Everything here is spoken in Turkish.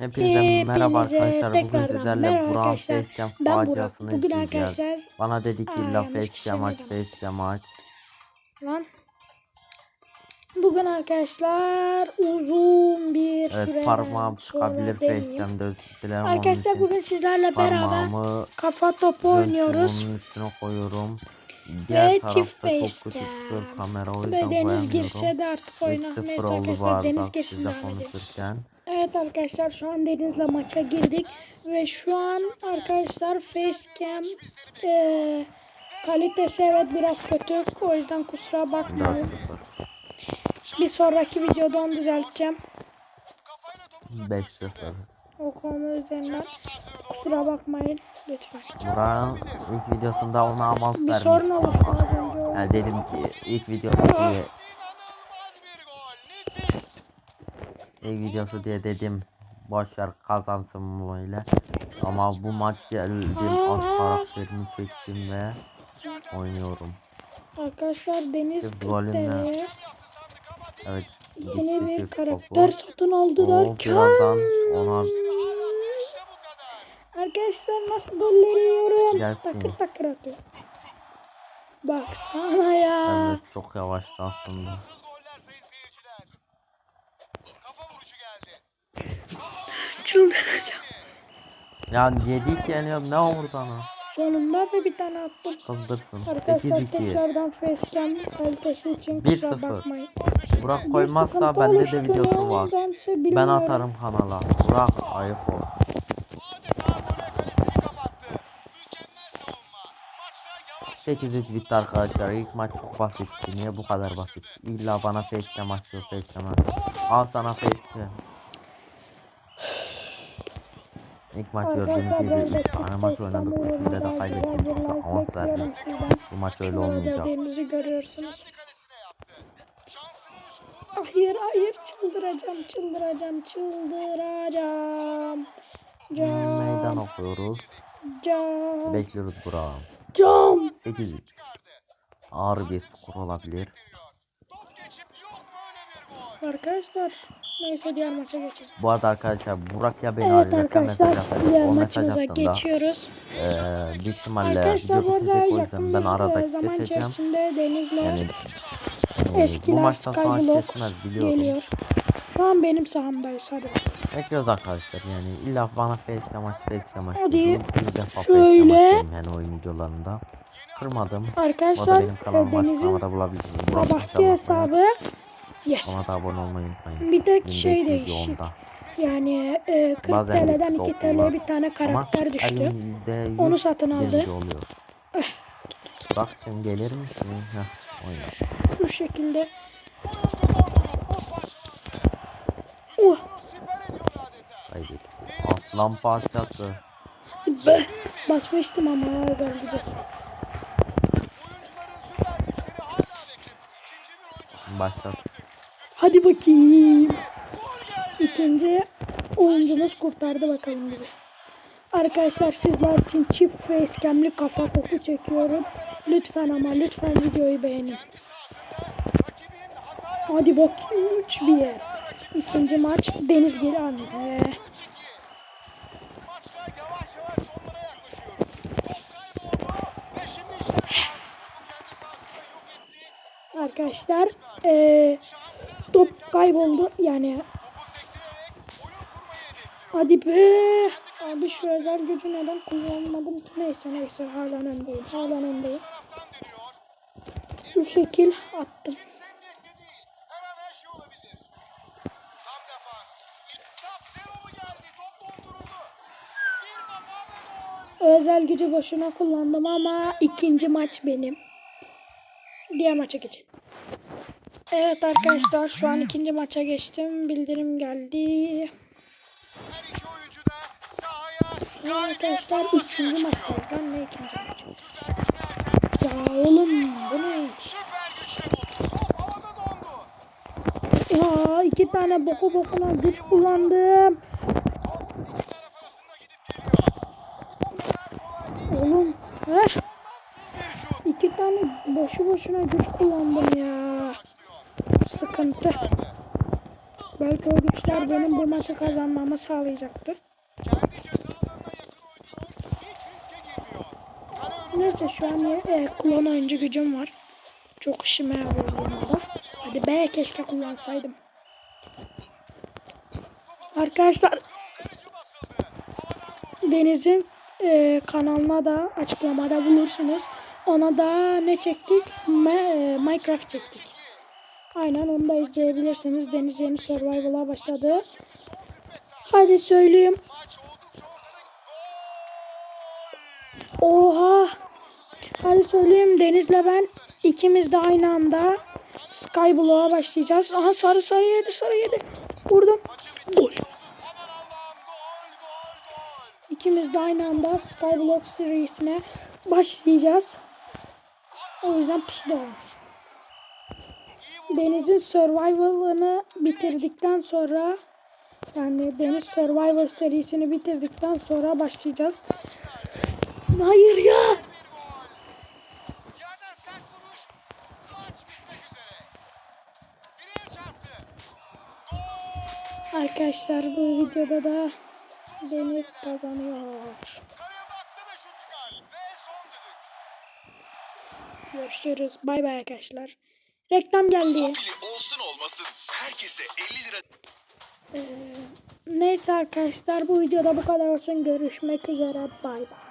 Hepinize merhaba Hepinize arkadaşlar. Bugün sizlerle merhaba arkadaşlar. facecam Burak. faciasını Bugün izleyeceğiz. arkadaşlar Bana dedi ki Aa, illa yanlış facecam aç, facecam aç. lan. Bugün arkadaşlar uzun bir süre Evet parmağım sonra çıkabilir facecam'da dilerim. Arkadaşlar bugün sizlerle beraber kafa topu oynuyoruz. Bunun üstüne koyuyorum. Diğer Ve çift facecam. kamera o yüzden Deniz girse de artık 3-0 oynamaya oldu bu arkadaşlar. Deniz girsin devam edelim. Evet arkadaşlar şu an Deniz'le maça girdik ve şu an arkadaşlar facecam eee kalitesi evet biraz kötü o yüzden kusura 4-0. bakmayın. Bir sonraki videoda onu düzelteceğim. 5-0. O konu üzerinden kusura bakmayın lütfen. Burak'ın ilk videosunda ona avans Bir vermiş. sorun az önce oldu. Yani dedim ki ilk videosu diye ilk videosu diye dedim boşver kazansın böyle. Ama bu maç geldim az karakterimi çektim ve oynuyorum. Arkadaşlar Deniz Bir. Kırklareli Evet. yeni bir karakter satın O aldılar. birazdan ona Arkadaşlar nasıl golleri yiyorum. Takır takır atıyor. Baksana ya. ben de çok yavaştı aslında. Çıldıracağım. Ya 7 yeniyorum ne olur bana. Sonunda da bir tane attım. Kızdırsın. Arkadaşlar 8-2. tekrardan facecam kalitesi için 1-0. kusura bakmayın. Burak koymazsa bende de videosu var. Ben atarım kanala. Burak ayıp ol. Sekiz üç bitti arkadaşlar. İlk maç çok basitti. Niye bu kadar basit? İlla bana facecam açıyor facecam açıyor. Al sana facecam. İlk maç gördüğünüz gibi 3 tane maç oynadık. Üçünde de kaybettim. Çünkü avans verdim. Bu maç öyle olmayacak. Ödediğinizi görüyorsunuz. Hayır hayır çıldıracağım çıldıracağım çıldıracağım. Meydan Cam. okuyoruz. Cam. Bekliyoruz Burak'ı. Cam. 8 3. Ağır bir skor olabilir. Arkadaşlar neyse diğer maça geçelim. Bu arada arkadaşlar Burak ya beni Evet arkadaşlar diğer maçımıza geçiyoruz. eee büyük ihtimalle Arkadaşlar bu arada yakın ben arada e, zaman keseceğim. içerisinde Deniz'le Yani eskiler bu maçtan sonra Skyblock kesmez biliyorum. geliyor. Şu an benim sahamdayız hadi. Bekliyoruz arkadaşlar yani illa bana facecam aç facecam aç. Hadi, şöyle. yani oyun videolarında. Kırmadım. Arkadaşlar benim kanalım açık Deniz'in kanalda bulabilirsiniz. Sabahki hesabı yes. Ona da abone olmayı unutmayın. Bir tek 1500 şey değişik. Yani e, 40 Bazen TL'den çok 2 TL'ye bir tane Ama karakter düştü. elimizde yüz Onu satın aldı. Bak sen gelir misin? Heh, oyna. Bu şekilde. Uh. Aslan parçası. be, basmıştım ama ben gibi. Başlat. Hadi bakayım. İkinci oyuncumuz kurtardı bakalım bizi. Arkadaşlar sizler için çift facecam'li kafa koku çekiyorum. Lütfen ama lütfen videoyu beğenin. Hadi bakayım 3 bir yer. İkinci maç Deniz geri anne. Arkadaşlar eee top kayboldu yani Hadi be. Abi şu özel gücü neden kullanmadım ki? Neyse neyse hala öndeyim. Hala öndeyim. Şu şekil attım. Özel gücü boşuna kullandım ama ikinci maç benim. Diğer maça geçelim. Evet arkadaşlar şu an ikinci maça geçtim. Bildirim geldi. Sahaya Arkadaşlar üçüncü. Ben ne ikinci maç? Ya oğlum bu ne iş? Ya iki tane boku bokuna güç kullandım. Oğlum. Heh. Boşu boşuna güç kullandım ya. Sıkıntı. Belki o güçler benim bu maçı kazanmamı sağlayacaktı. Neyse şu an e, klon oyuncu gücüm var. Çok işime yarıyor. Hadi be keşke kullansaydım. Arkadaşlar. Deniz'in e, kanalına da açıklamada bulursunuz. Ona da ne çektik? E, Minecraft çektik. Aynen onu da izleyebilirsiniz. Deniz yeni Survival'a başladı. Hadi söyleyeyim. Oha. Hadi söyleyeyim Deniz'le ben ikimiz de aynı anda Skyblock'a başlayacağız. Aha sarı sarı yedi sarı yedi. Vurdum. Gol. İkimiz de aynı anda Skyblock serisine başlayacağız. O yüzden pusuda olmuş. Deniz'in Survival'ını bitirdikten sonra yani Deniz Survivor serisini bitirdikten sonra başlayacağız. Hayır ya. Arkadaşlar bu videoda da Deniz kazanıyor. Görüşürüz. Bay bay arkadaşlar. Reklam geldi. Olsun olmasın herkese 50 lira Neyse arkadaşlar bu videoda bu kadar olsun. Görüşmek üzere. Bay bay.